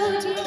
love.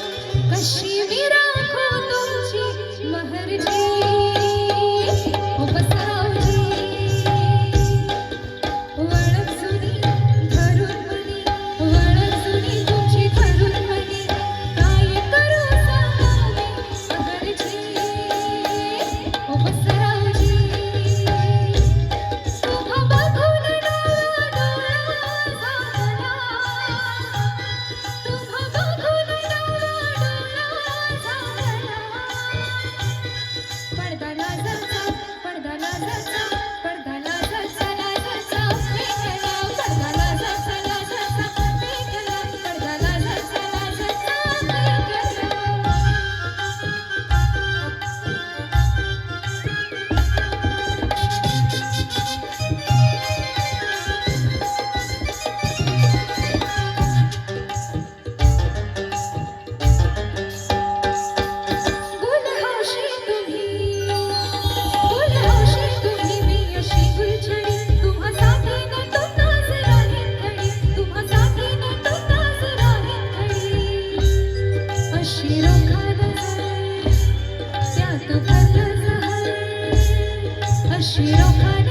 是让快乐。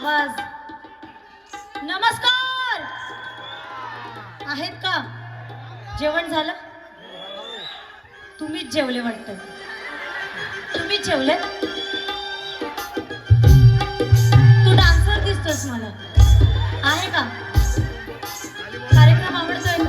आवाज नमस्कार! आहेत का? जेवण झालं? तुम्हीच जेवले वाटत. तुम्हीच जेवले?